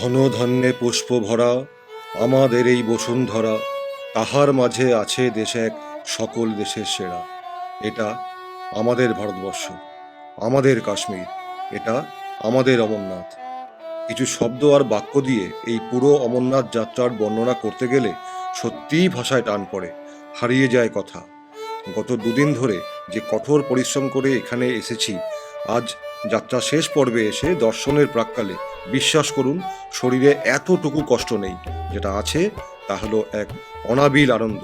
ধনধান্যে পুষ্প ভরা আমাদের এই বসুন্ধরা, তাহার মাঝে আছে দেশ এক সকল দেশের সেরা। এটা আমাদের ভারতবর্ষ, আমাদের কাশ্মীর, এটা আমাদের অমরনাথ। কিছু শব্দ আর বাক্য দিয়ে এই পুরো অমরনাথ যাত্রার বর্ণনা করতে গেলে সত্যিই ভাষায় টান পড়ে, হারিয়ে যায় কথা। গত দুদিন ধরে যে কঠোর পরিশ্রম করে এখানে এসেছি, আজ যাত্রা শেষ পর্বে এসে দর্শনের প্রাক্কালে বিশ্বাস করুন শরীরে এতটুকু কষ্ট নেই। যেটা আছে তা হলো এক অনাবিল আনন্দ।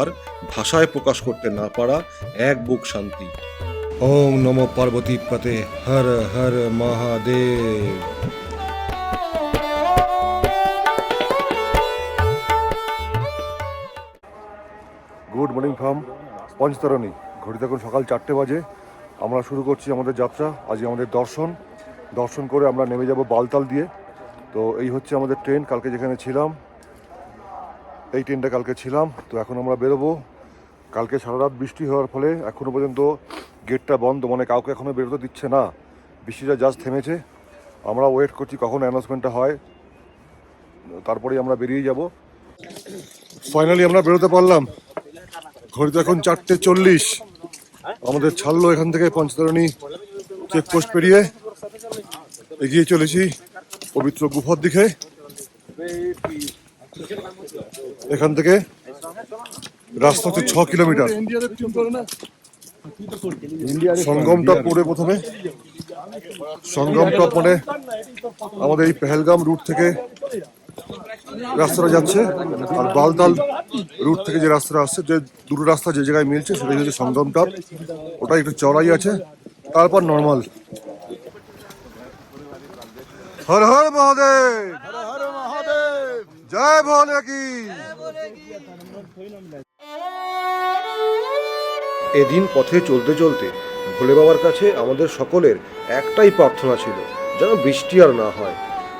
আর ভাষায় প্রকাশ করতে না পারা এক বুক শান্তি। ওম নম Parvati পতে Har Har Mahadev. Good morning from Panchtarni. ঘড়িতে এখন সকাল চারটে বাজে। আমরা শুরু করছি আমাদের যাত্রা, আজকে আমাদের দর্শন। দর্শন করে আমরা নেমে যাব বালতাল দিয়ে। তো এই হচ্ছে আমাদের ট্রেন, কালকে যেখানে ছিলাম, এই ট্রেনটা কালকে ছিলাম। তো এখন আমরা বেরোবো। কালকে সারা রাত বৃষ্টি হওয়ার ফলে এখনও পর্যন্ত গেটটা বন্ধ মানে কাউকে এখনও বেরোতে দিচ্ছে না। বৃষ্টিটা জাস্ট থেমেছে। আমরা ওয়েট করছি কখন অ্যানাউন্সমেন্টটা হয়। তারপরেই আমরা বেরিয়ে যাব। ফাইনালি আমরা বেরোতে পারলাম। ঘড়িতে এখন চারটে চল্লিশ। আমাদের ছাড়লো এখান থেকে পঞ্চতরণী চেকপোস্ট পেরিয়ে। এগিয়ে চলেছি পবিত্র গুফার দিকে। এখান থেকে রাস্তা হচ্ছে ছ কিলোমিটার। সঙ্গম টপ পড়ে প্রথমে। সঙ্গম টপ মানে আমাদের এই পেহেলগাম রুট থেকে রাস্তাটা যাচ্ছে, আর বালতাল রুট থেকে যে রাস্তাটা আসছে, যে দুটো রাস্তা যে জায়গায় মিলছে সেটাই হচ্ছে সঙ্গম টপ ওটা একটু চড়াই আছে, তারপর নর্মাল। হর হর মহাদেব! জয় ভোলে কি! এদিন পথে চলতে চলতে ভোলে বাবার কাছে আমাদের সকলের একটাই প্রার্থনা ছিল, যেন বৃষ্টি আর না হয়।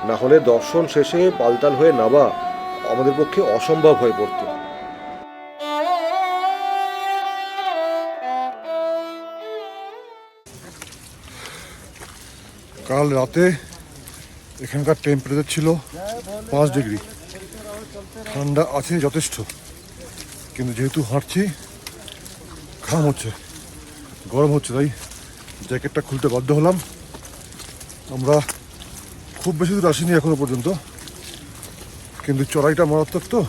না হলে দর্শন শেষে পালতাল হয়ে নাবা আমাদের পক্ষে অসম্ভব হয়ে পড়তো। কাল রাতে এখানকার টেম্পারেচার ছিল পাঁচ ডিগ্রি। ঠান্ডা আছে যথেষ্ট, কিন্তু যেহেতু হাঁটছি, ঘাম হচ্ছে, গরম হচ্ছে, তাই জ্যাকেটটা খুলতে বাধ্য হলাম। আমরা খুব বেশি দূর আসিনি এখনও পর্যন্ত। কিন্তু চড়াইটা মারাত্মক তো,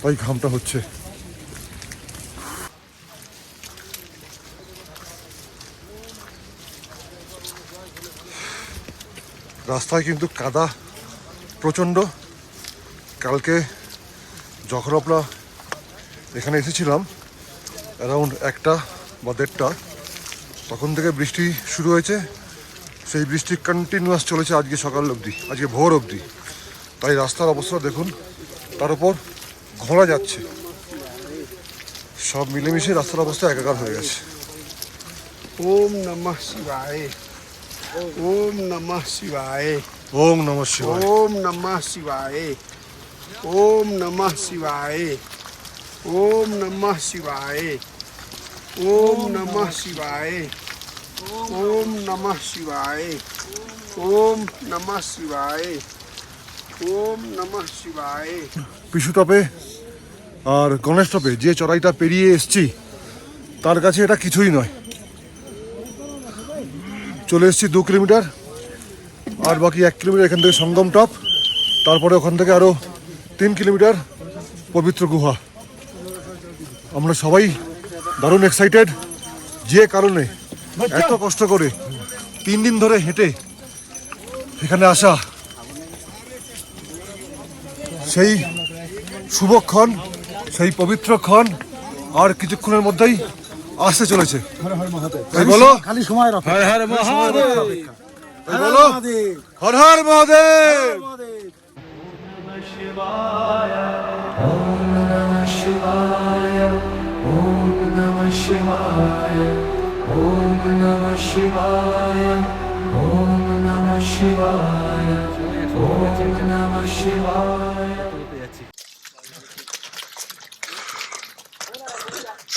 তাই ঘামটা হচ্ছে। রাস্তায় কিন্তু কাদা প্রচণ্ড। কালকে যখন আমরা এখানে এসেছিলাম অ্যারাউন্ড একটা বা দেড়টা, তখন থেকে বৃষ্টি শুরু হয়েছে। সেই বৃষ্টি কন্টিনিউয়াস চলেছে আজকে সকাল অবধি আজকে ভোর অবধি। তাই রাস্তার অবস্থা দেখুন তার উপর ঘোড়া যাচ্ছে। সব মিলেমিশে রাস্তার অবস্থা একাকার হয়ে গেছে। ওম নমঃ শিবায় ওম নমঃ শিবায় ওম নমঃ শিবায়। ওম নমঃ শিবায় ওম নমঃ শিবায় ওম নমঃ শিবায় ওম নমঃ শিবায়। ओम नमः शिवाय ओम नमः शिवाय ओम नमः शिवाय পিছু টপে আর গণেশ টপে যে চড়াইটা পেরিয়ে এসছি তার কাছে এটা কিছুই নয় চলে এসেছি দু কিলোমিটার আর বাকি এক কিলোমিটার এখান থেকে সঙ্গম টপ তারপরে ওখান থেকে আরও তিন কিলোমিটার পবিত্র গুহা আমরা সবাই দারুণ এক্সাইটেড যে কারণে এত কষ্ট করে তিন দিন ধরে হেঁটে এখানে আসা। সেই শুভক্ষণ সেই পবিত্র ক্ষণ আর কিছুক্ষণের মধ্যেই আসতে চলেছে। তাই বলো। খালি সময় হর হর মহাদেব। বলো। হর হর মহাদেব।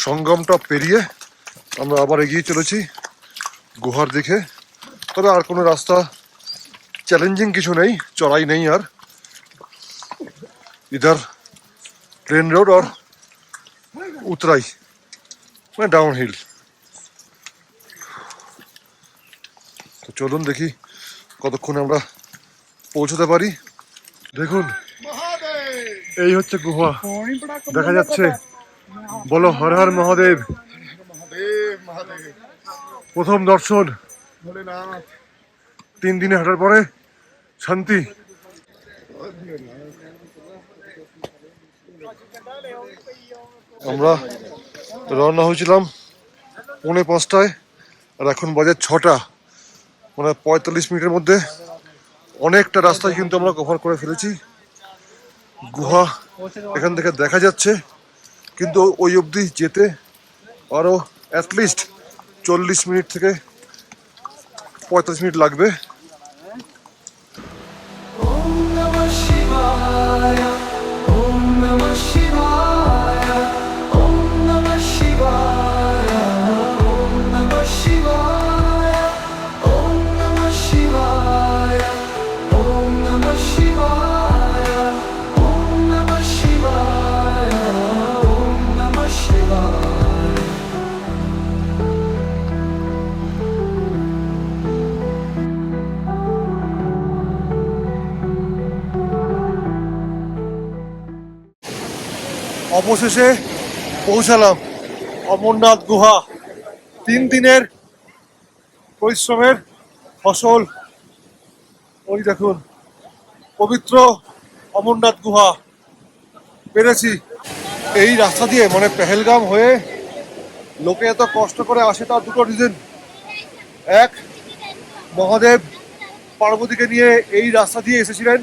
সঙ্গমটা পেরিয়ে আমরা আবার এগিয়ে চলেছি গুহার দিকে। তবে আর কোনো রাস্তা চ্যালেঞ্জিং কিছু নেই, চড়াই নেই আর। ইধার প্লেন রোড আর উতরাই মানে ডাউন হিল তো চলুন দেখি কতক্ষণ আমরা পৌঁছতে পারি। দেখুন, এই হচ্ছে গুহা। দেখা যাচ্ছে, বলো, হর হর মহাদেব। প্রথম দর্শন। তিন দিনে হাঁটার পরে শান্তি। আমরা রওনা হয়েছিলাম পৌনে পাঁচটায়, আর এখন বাজে ছটা। মানে পঁয়তাল্লিশ মিনিটের মধ্যে অনেকটা রাস্তায় কিন্তু আমরা কভার করে ফেলেছি। গুহা এখান থেকে দেখা যাচ্ছে। কিন্তু ওই অবধি যেতে আরও অ্যাটলিস্ট চল্লিশ মিনিট থেকে পঁয়তাল্লিশ মিনিট লাগবে। অবশেষে পৌঁছালাম অমরনাথ গুহা। তিন দিনের পরিশ্রমের ফসল। ওই দেখুন, পবিত্র অমরনাথ গুহা। পেরেছি। এই রাস্তা দিয়ে মানে পেহেলগাম হয়ে লোকে এত কষ্ট করে আসে তার দুটো রিজন এক, মহাদেব পার্বতীকে নিয়ে এই রাস্তা দিয়ে এসেছিলেন।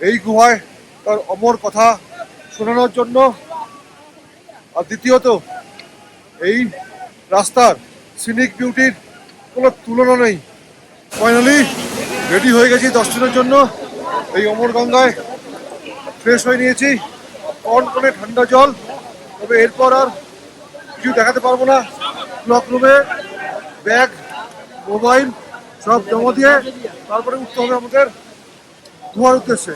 এই গুহায় তার অমর কথা শোনানোর জন্য আর দ্বিতীয়ত, এই রাস্তার সিনিক বিউটির কোনো তুলনা নেই। ফাইনালি রেডি হয়ে গেছি দর্শনের জন্য। এই অমর গঙ্গায় ফ্রেশ হয়ে নিয়েছি। কনকনে ঠান্ডা জল, তবে এরপর আর কিছু দেখাতে পারব না। ক্লক রুমে ব্যাগ মোবাইল সব জমা দিয়ে তারপরে উঠতে হবে আমাদের ধোয়ার উদ্দেশ্যে।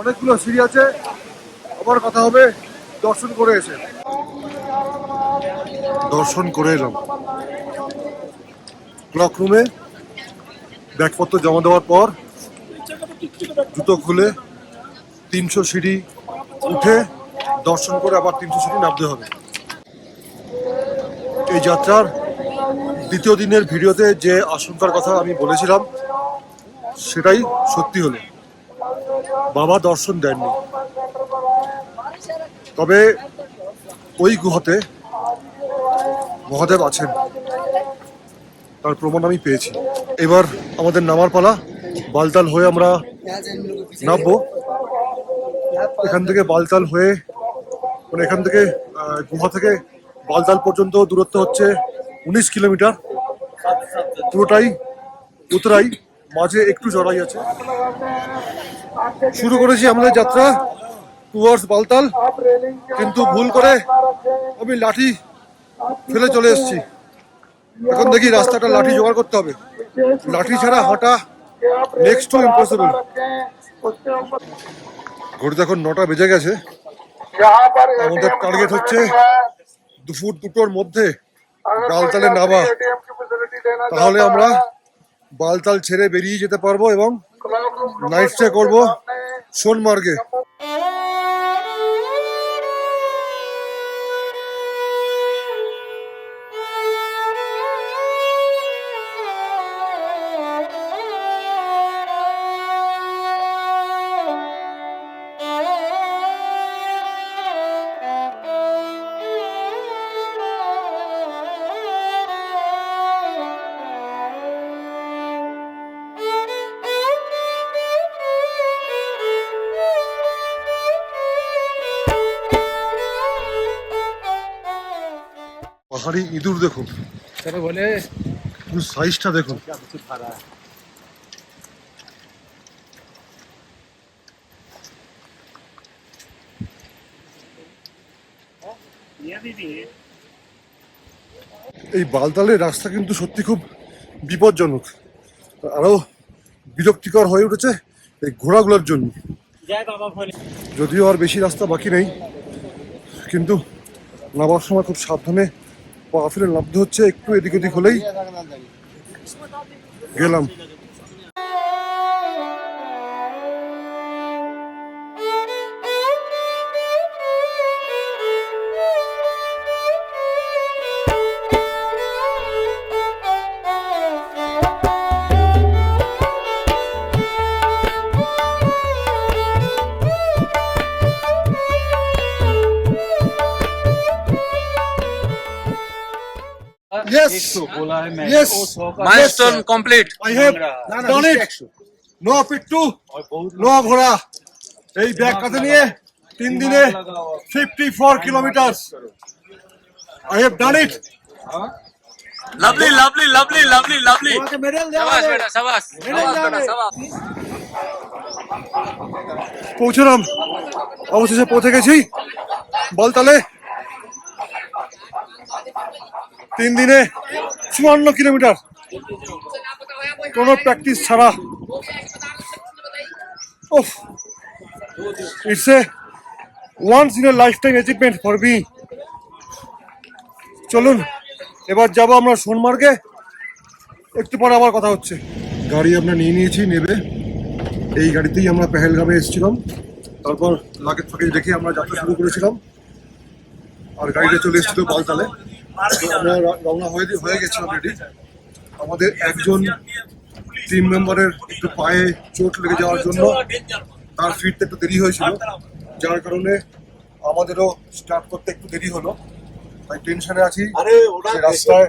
অনেকগুলো সিঁড়ি আছে। আবার কথা হবে দর্শন করে এসে। দর্শন করে এলাম। ক্লক রুমে ব্যাগপত্র জমা দেওয়ার পর জুতো খুলে তিনশো সিঁড়ি উঠে দর্শন করে আবার তিনশো সিঁড়ি নামতে হবে। এই যাত্রার দ্বিতীয় দিনের ভিডিওতে যে আশঙ্কার কথা আমি বলেছিলাম, সেটাই সত্যি হলো। বাবা দর্শন দেননি। তবে ওই গুহাতে মহাদেব আছেন। তার প্রমাণ আমি পেয়েছি। এবার আমাদের নামার পালা। বালতাল হয়ে আমরা নামবো। এখান থেকে বালতাল হয়ে মানে এখান থেকে গুহা থেকে বালতাল পর্যন্ত দূরত্ব হচ্ছে উনিশ কিলোমিটার। পুরোটাই উতরাই, মাঝে একটু জড়াই আছে। শুরু করেছি আমাদের যাত্রা টুয়ার্স বালতাল। কিন্তু ভুল করে আমি লাঠি ফেলে চলে এসেছি। এখন দেখি রাস্তাটা লাঠি জোগাড় করতে হবে। লাঠি ছাড়া হাঁটা নেক্সট টু ইম্পসিবল ঘড়িতে এখন নটা বেজে গেছে। আমাদের টার্গেট হচ্ছে দুপুর দুটোর মধ্যে বালতালে নামা। তাহলে আমরা বালতাল ছেড়ে বেরিয়ে যেতে পারব এবং নাইট স্টে করব সোনমার্গে। পাহাড়ি ইঁদুর দেখুন। বলে? সাইজটা দেখুন। এই বালতালের রাস্তা কিন্তু সত্যি খুব বিপজ্জনক। আরও বিরক্তিকর হয়ে উঠেছে এই ঘোড়াগুলোর জন্য। যদিও আর বেশি রাস্তা বাকি নেই কিন্তু নামার সময় খুব সাবধানে পা নামতে হচ্ছে একটু এদিক ওদিক হলেই গেলাম। Yes, yes, Milestone complete. I have done it. No পিট্টু নো ঘোড়া এই ব্যাগ কাঁধে নিয়ে তিন দিনে fifty four kilometre I have done it Lovely, lovely, lovely, lovely, lovely. Shabash, beta, shabash. Shabash, beta, shabash. পৌঁছলাম অবশেষে পৌঁছে গেছি বলতালে তিন দিনে চুয়ান্ন কিলোমিটার। কোনো প্র্যাকটিস ছাড়া। It's a once in a lifetime achievement for me চলুন, এবার যাব আমরা সোনমার্গে। একটু পরে আবার কথা হচ্ছে। গাড়ি আমরা নিয়ে নিয়েছি, নেবে। এই গাড়িতেই আমরা পেহেলগামে এসেছিলাম। তারপর লাগেজ ফাগেজ রেখে আমরা যাত্রা শুরু করেছিলাম। আর গাড়িটা চলে এসেছিল বালতালে। আমরা রওনা হয়ে হয়ে গেছি অলরেডি আমাদের একজন টিম মেম্বারের একটু পায়ে চোট লেগে যাওয়ার জন্য তার ফিরতে একটু দেরি হয়েছিল। যার কারণে আমাদেরও স্টার্ট করতে একটু দেরি হলো। তাই টেনশনে আছি। রাস্তায়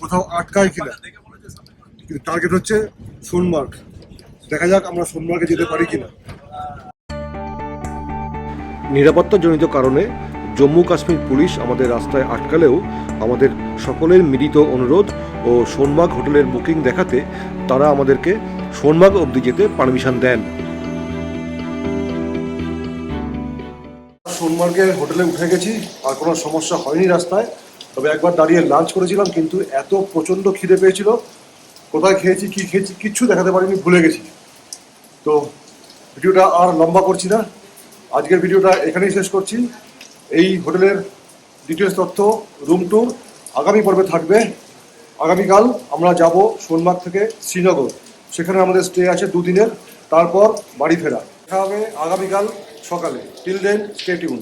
কোথাও আটকায় কিনা। কিন্তু টার্গেট হচ্ছে সোনমার্গ। দেখা যাক আমরা সোনমার্গে যেতে পারি কিনা। নিরাপত্তাজনিত কারণে জম্মু কাশ্মীর পুলিশ আমাদের রাস্তায় আটকালেও আমাদের সকলের মিলিত অনুরোধ ও সোনমার্গ হোটেলের বুকিং দেখাতে তারা আমাদেরকে সোনমার্গ অবধি যেতে পারমিশন দেন। সোনমার্গের হোটেলে উঠে গেছি, আর কোনো সমস্যা হয়নি রাস্তায়। তবে একবার দাঁড়িয়ে লাঞ্চ করেছিলাম, কিন্তু এত প্রচণ্ড খিদে পেয়েছিল। কোথায় খেয়েছি, কি খেয়েছি, কিচ্ছু দেখাতে পারিনি, ভুলে গেছি। তো ভিডিওটা আর লম্বা করছি না। আজকের ভিডিওটা এখানেই শেষ করছি। এই হোটেলের ডিটেলস তথ্য, রুম ট্যুর আগামী পর্বে থাকবে। আগামীকাল আমরা যাব সোনবাগ থেকে শ্রীনগর। সেখানে আমাদের স্টে আছে দুদিনের। তারপর বাড়ি ফেরা। দেখা হবে আগামীকাল সকালে। Till then stay tune